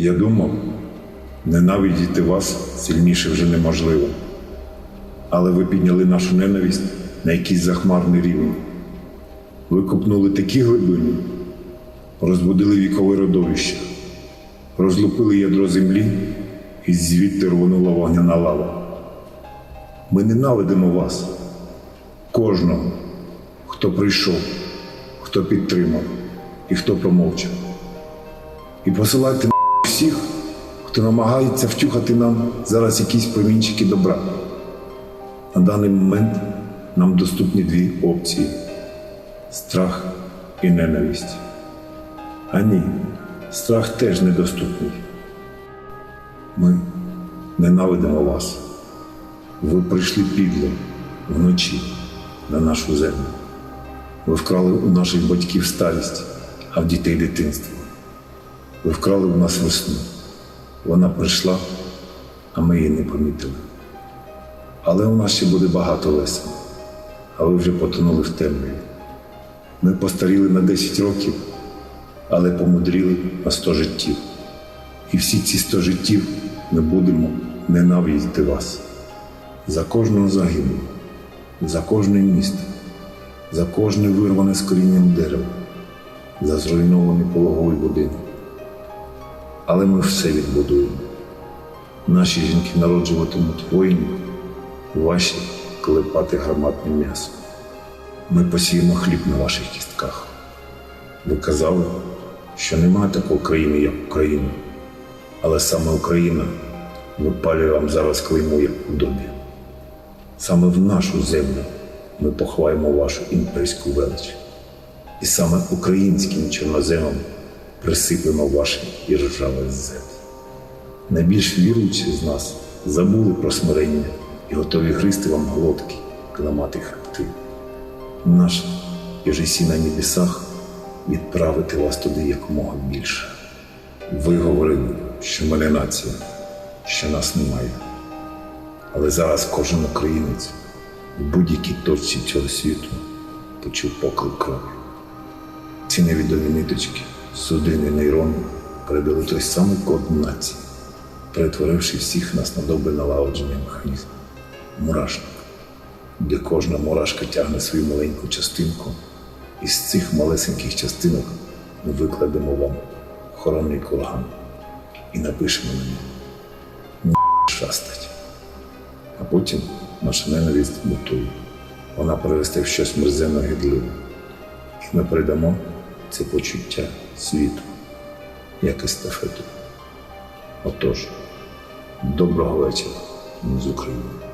Я думав, ненавидіти вас сильніше вже неможливо. Але ви підняли нашу ненависть на якийсь захмарний рівень. Ви копнули такі глибини, розбудили вікове родовище, розлупили ядро землі і звідти рвонула вогняна лава. Ми ненавидимо вас, кожного, хто прийшов, хто підтримав і хто промовчав. І посилайте всіх, хто намагається втюхати нам зараз якісь промінчики добра. На даний момент нам доступні дві опції страх і ненависть. А ні, страх теж недоступний. Ми ненавидимо вас. Ви прийшли підло вночі на нашу землю. Ви вкрали у наших батьків старість, а в дітей дитинство. Ви вкрали у нас весну. Вона прийшла, а ми її не помітили. Але у нас ще буде багато весен, а ви вже потонули в темряві. Ми постаріли на 10 років, але помудріли на 100 життів. І всі ці 100 життів ми будемо ненавидіти вас. За кожного загиблого, за кожне місто, за кожне вирване з корінням дерева, за зруйнований пологовий будинок. Але ми все відбудуємо. Наші жінки народжуватимуть воїнів, ваші клепати гарматне м'ясо. Ми посіємо хліб на ваших кістках. Ви казали, що немає такої країни, як Україна, але саме Україна випалює вам зараз клеймо, як у добі. Саме в нашу землю ми поховаємо вашу імперську велич. І саме українським чорноземом присиплемо ваші іржаві землі. Найбільш віруючі з нас забули про смирення і готові гризти вам глотки, ламати хребти. Наша і же на небесах відправити вас туди якомога більше. Ви говорили, що ми нація, що нас немає. Але зараз кожен українець в будь-якій точці цього світу почув поклик крові. Ці невідомі ниточки, судини, нейрони передали той самий код нації, перетворивши всіх нас на добре налагоджений механізм мурашник, де кожна мурашка тягне свою маленьку частинку, і з цих малесеньких частинок ми викладемо вам охоронний курган і напишемо на ньому шастать. А потім наша ненависть мутує. Вона переросте в щось мерзенно гидливе. І ми передамо це почуття світу, як естафету. Отож, доброго вечора з України.